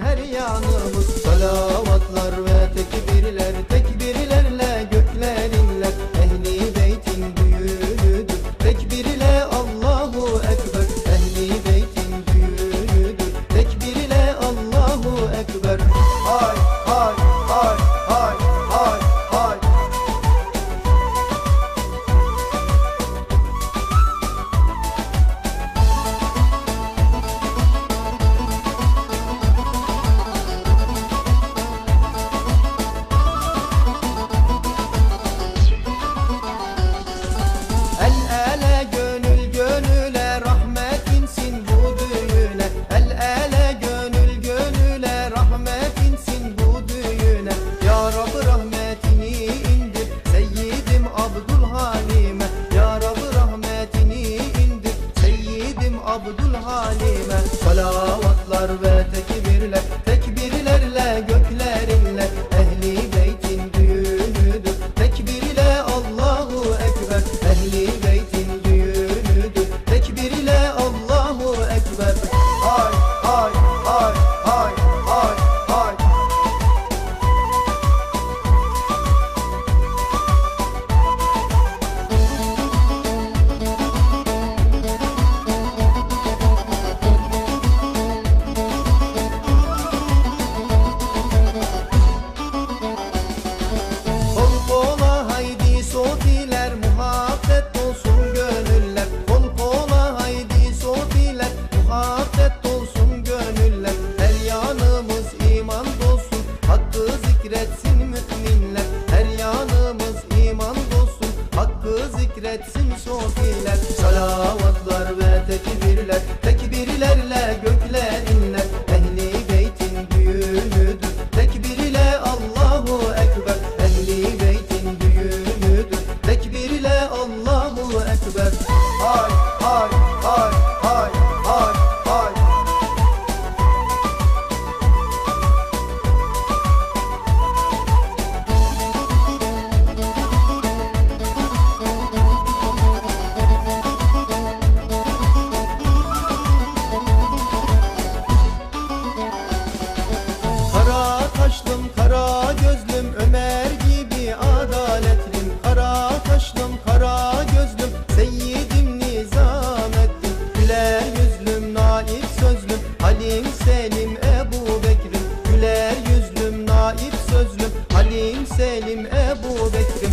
her yanımız. Selam. Zikretsin sofiler Salavatlar ve tekbirler gönlüm Ömer gibi adaletlim. Kara kaşlım kara gözlüm. Seyyidim Nizamettin Güler yüzlüm naif sözlüm. Halim Selim Ebu Bekrim Güler yüzlüm naif sözlüm. Halim Selim Ebu Bekrim